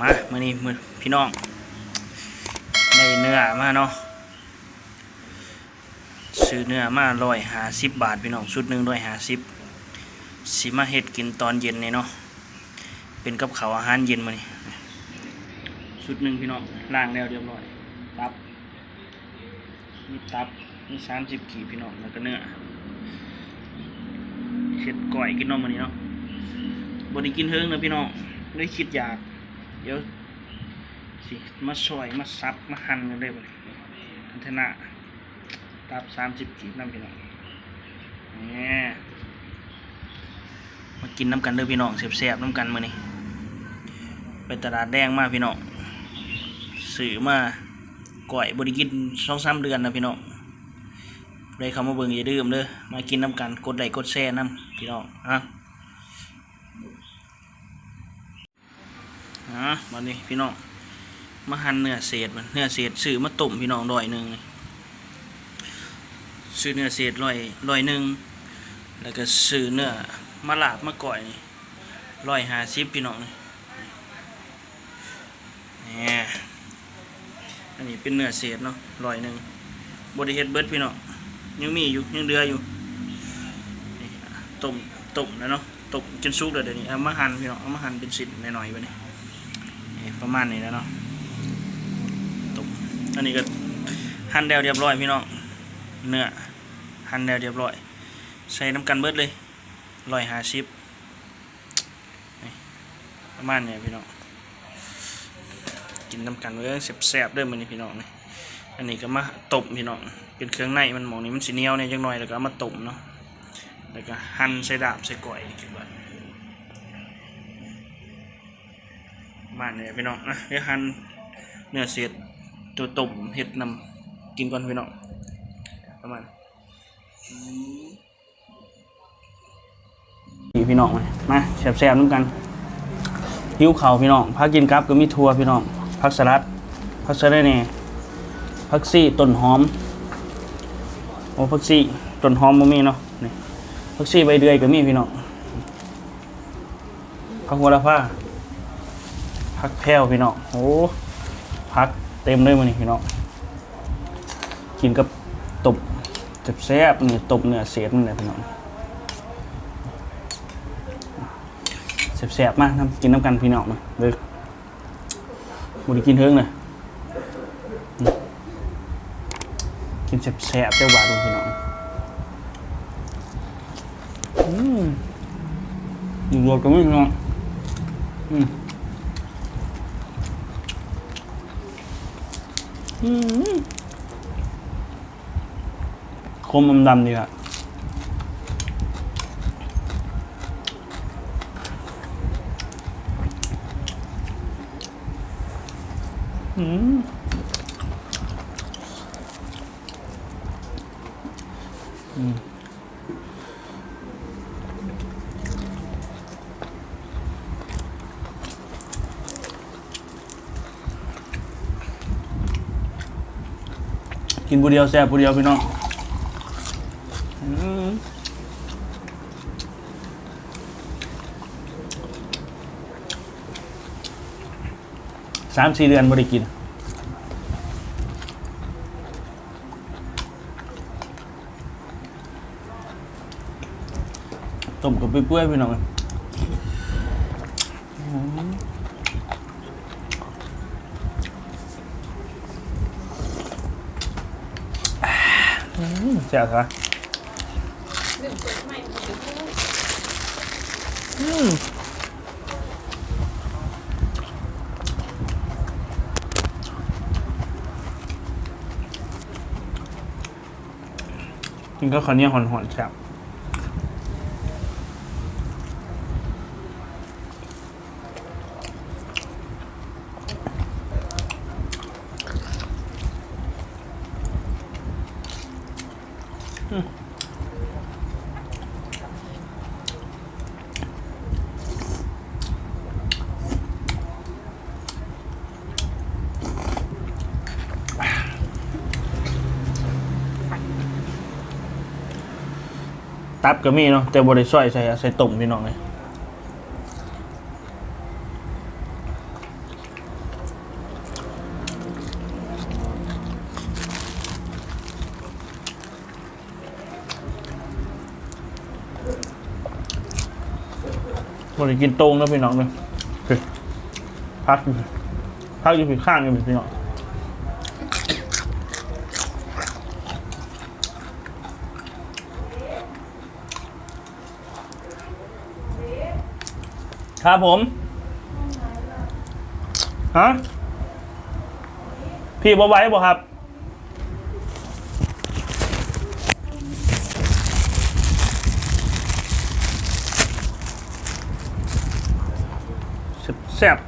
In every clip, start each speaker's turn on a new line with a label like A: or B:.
A: มามื่อนี้มือพี่น้องได้เนื้อมาเนาะซื้อเนื้อมาร้อยหาสิบบาทพี่น้องชุดหนึ่งร้อยหาสิบสิมาเฮ็ดกินตอนเย็นนี่เนาะเป็นกับเขาวอาหารเย็นมานี่ชุดหนึ่งพี่น้องล้างแล้วเรียบร้อยตับมีตับมีสามสิบกี่พี่น้องแล้วก็เนื้อเช็ดก่อยกินน้องมานี่เนาะบไดิกินเฮิงนะพี่น้องได้คิดอยาก เดี๋ยวสิมาซอยมาซับมาหั่นกันได้บ่เนี่ยอันทนะตับสามสิบกีบน้ำพี่น้องนี่มากินน้ำกันเด้อพี่น้องแซ่บๆน้ำกันมื้อนี้ไปตลาดแดงมาพี่น้องซื้อมาก่อยบริกินสองสามเดือนนะพี่น้องได้เข้ามาเบิ่งอย่าลืมเด้อมากินน้ำกันกดไลค์กดแชร์น้ำพี่น้องอะ อะวันนี้พี่น้องมาหั่นเนื้อเศษมันเนื้อเศษซื้อมาต้มพี่น้องร้อยหนึ่งซื้อเนื้อเศษร้อยร้อยหนึ่งแล้วก็ซื้อเนื้อมาลาบมาก่อยร้อยห้าสิบพี่น้องนี่นี่อันนี้เป็นเนื้อเศษเนาะร้อยหนึ่งบริเฮดเบิร์ดพี่น้องยังมีอยู่ยังเหลืออยู่นี่ต้มต้มนะเนาะต้มจนสุกเลยเดี๋ยวนี้เอามาหั่นพี่น้องเอามาหั่นเป็นชิ้นหน่อยๆไปนี่นี่ ประมาณนี้แล้วเนาะตกอันนี้ก็หั่นแล้วเรียบร้อยพี่น้องเนื้อหั่นแล้วเรียบร้อย ใส่น้ำกันเบิดเลยร้อยห้าสิบประมาณนี้พี่น้องกินน้ำกันเว้ยแซ่บๆเด้อมันนี่พี่น้องนี่อันนี้ก็มาต้มพี่น้องเป็นเครื่องในมันหมองนี้มันสีเนียวเนี่ยจังหน่อยแล้วก็มาต้มเนาะแล้วก็หั่นใส่ดาบใส่ก้อยกินเบิด มาเนี่ยพี่น้องนะเดี๋ยวหั่นเนื้อเศษตัวต้มเห็ดนำกินก่อนพี่น้องประมาณนี่พี่น้องมามาแซ่บๆน้ำกันหิวเข่าพี่น้องพักกินกับก็มีทัวพี่น้องพักสลัดพักสลัดเนี่ยพักซี่ต้นหอมโอ้พักซี่ต้นหอมบ่มีเนาะนี่พักซี่ใบเดือยก็มีพี่น้องพักหัวละผ้า พักแพ้วพี่น้องโอ้พักเต็มเลยมันนี่พี่น้องกินกับตบแซ่บๆนี่ตบเนื้อเสียมันเลยพี่น้องแซ่บๆมากน้ำกินน้ำกันพี่น้องมาเลยบุได้กินเทิงเลยกินแซ่บๆเจ้าบาดูพี่น้องอืมอยู่รวมกันไหมพี่น้องอืม อืม คมอมดำดีครับอืม กินผู้เดียวแซ่บผู้เดียวพี่น้องสามสี่เดือนบริกินต้มกับเปื่อยๆพี่น้องอืมแซ่บครับอืมกินก็ข้าวเหนียวหอนๆแซ่บ ตับก็มีเนาะแต่บริสุทธิ์ใส่ใส่ตุ่มพี่น้องเลยบริกินตรงนะพี่น้องเลยพักพักอยู่ผิข้างอยู่พี่น้อง ครับผมฮะพี่บอไว้บ่ครับ แซ่บ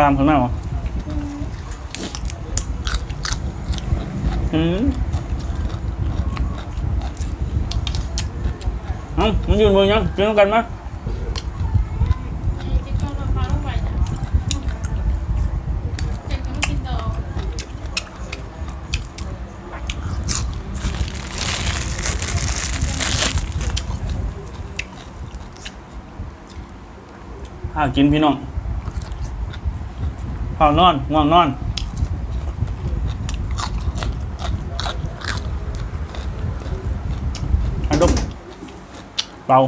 A: าทำข้างหน้าเหรออืมเอ้ามันยืนบนยังกินกันไหม
B: ที่เข้ามาฟ้าลงไปนะเจ็บก็ไม่กินต่อ
A: ข้าวกินพี่น้อง ข้าวนอนง่วงนอนอันดุมเบา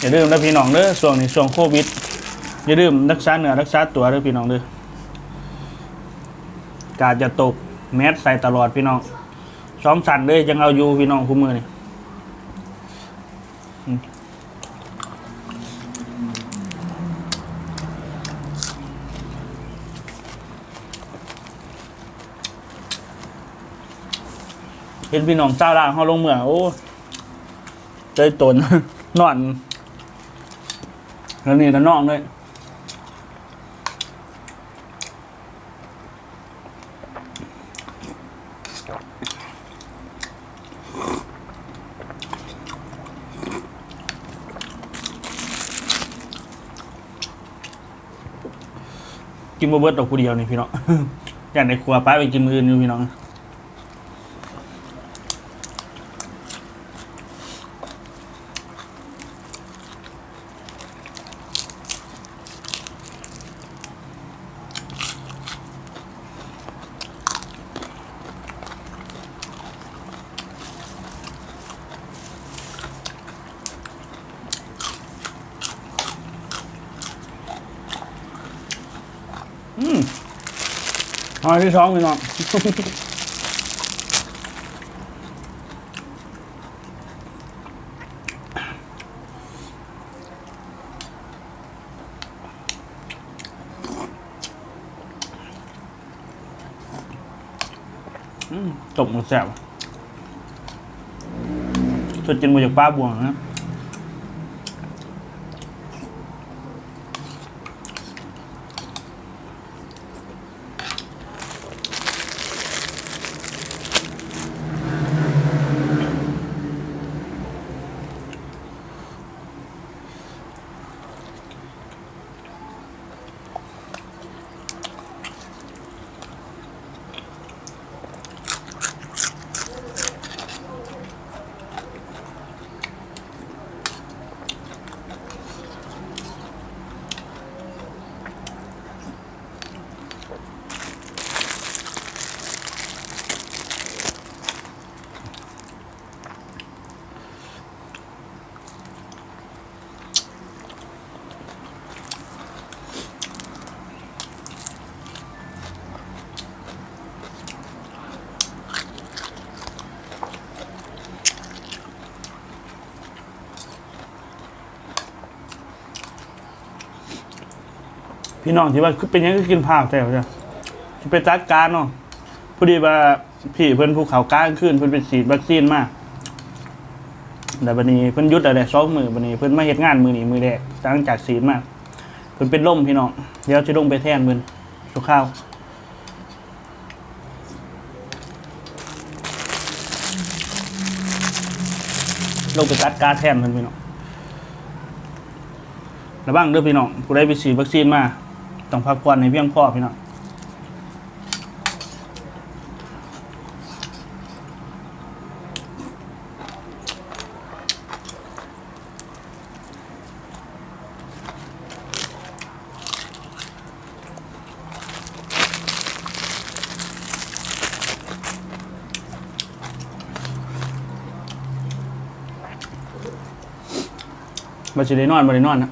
A: อย่าลืมนะพี่น้องเด้อช่วงนี้ช่วงโควิด อย่าลืมรักษาเนื้อรักษาตัวเด้อพี่น้องเด้อกาดจะตกแมสใส่ตลอดพี่น้องซ้อมสั่นเลยจังเอาอยู่พี่น้องคู่มือนี่เห็นพี่น้องเจ้าล่างเขาลงเมืองโอ้ใจตนนอน แล้วนี่ก็นองด้วยกินบะเบิดดอกผู้เดียวนี่พี่น้อง อยากในครัวป้าไปกินมืออื่นอยู่พี่น้อง อืม เอาที่สองพี่น้องอืมตบมันแสบส่วนจินมาจากป้าบวงนะ พี่น้องที่ว่าเป็นยังก็กินผักแต่ว่าจะไปจัดการเนาะพอดีว่าพี่เพิ่นภูเขากลางขึ้นเพิ่นเป็นฉีดวัคซีนมาแต่บัดนี้เพิ่นยุดอะไรสองมือบัดนี้เพิ่นมาเฮ็ดงานมือนี้มือแรกหลังจากฉีดมาเพิ่นเป็นลมพี่น้องเดี๋ยวจะลงไปแทนเพิ่นสุข้าวลงไปจัดการแทนเพิ่นพี่น้องระวังเด้อพี่น้องผู้ใดไปฉีดวัคซีนมา ต้องพักผ่อนให้เพียงพอพี่น้องมาสิได้นอนบ่ได้นอนนะ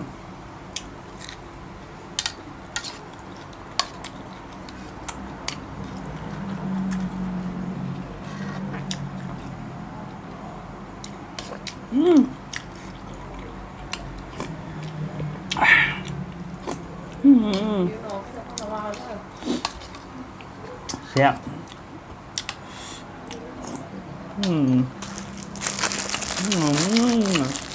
A: อืม
B: อยู่ออกจะ เสี
A: ยบอืมอืม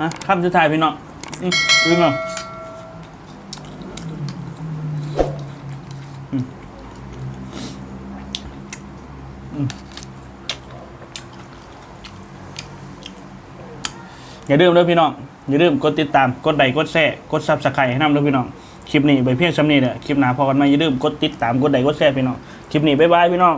A: อะคำสุดท้ายพี่น้องอืมพี่น้องอืมอืม อย่าลืมด้วยพี่น้อง อย่าลืมกดติดตาม กดไลค์ กดแชร์ กดซับสไครต์ให้น้ำด้วยพี่น้อง คลิปนี้ไปเพียงซ้ำนี้เด้อคลิปหน้าพอกันมาอย่าลืมกดติดตาม กดไลค์ กดแชร์พี่น้อง คลิปนี้บ๊ายบายพี่น้อง